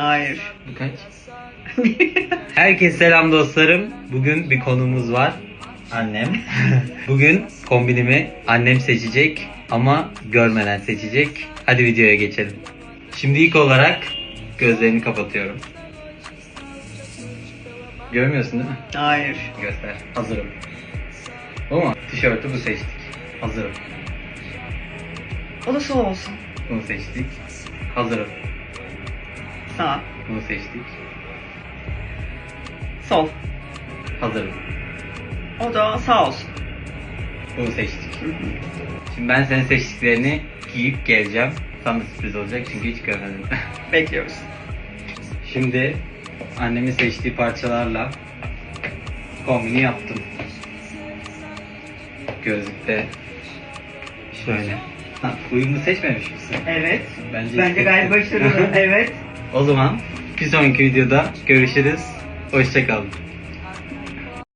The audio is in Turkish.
Hayır. Bu kaç? Herkese selam dostlarım. Bugün bir konumuz var. Annem. Bugün kombinimi annem seçecek ama görmeden seçecek. Hadi videoya geçelim. Şimdi ilk olarak gözlerini kapatıyorum. Görmüyorsun değil mi? Hayır. Göster. Hazırım. Bu mu? Tişörtü bu seçtik. Hazırım. Olursa olsun. Bunu seçtik. Hazırım. Sağ. Bunu seçtik. Sol. Hazırım. O da sağ olsun. Bunu seçtik. Şimdi ben senin seçtiklerini giyip geleceğim. Sana sürpriz olacak çünkü hiç görmedim. Bekliyoruz. Şimdi annemin seçtiği parçalarla kombini yaptım. Gözlükte şöyle. Ha, uyumlu seçmemiş misin? Evet. Bence Bence gayet başarılı. evet. O zaman bir sonraki videoda görüşürüz. Hoşçakalın.